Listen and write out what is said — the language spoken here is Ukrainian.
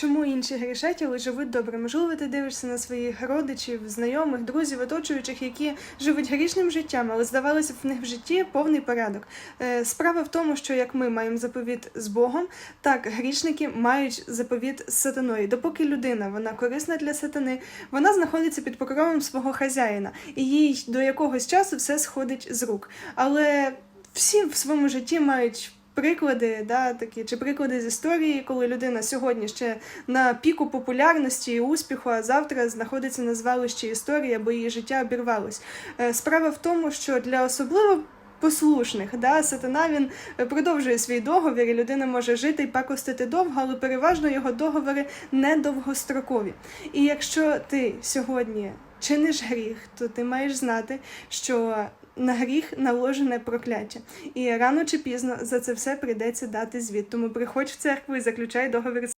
Чому інші грішать, але живуть добре? Можливо, ти дивишся на своїх родичів, знайомих, друзів, оточуючих, які живуть грішним життям, але здавалося б, в них в житті повний порядок. Е, Справа в тому, що як ми маємо заповіт з Богом, так грішники мають заповіт з сатаною. Допоки людина вона корисна для сатани, вона знаходиться під покровом свого хазяїна, і їй до якогось часу все сходить з рук. Але всі в своєму житті мають. Приклади, да, такі, чи приклади з історії, коли людина сьогодні ще на піку популярності і успіху, а завтра знаходиться на звалищі історії, або її життя обірвалось. Е, Справа в тому, що для особливо послушних, да, сатана він е, продовжує свій договір, і людина може жити і пакостити довго, але переважно його договори не довгострокові. І якщо ти сьогодні чиниш гріх, то ти маєш знати, що на гріх наложене прокляття. І рано чи пізно за це все прийдеться дати звіт. Тому приходь в церкву і заключай договір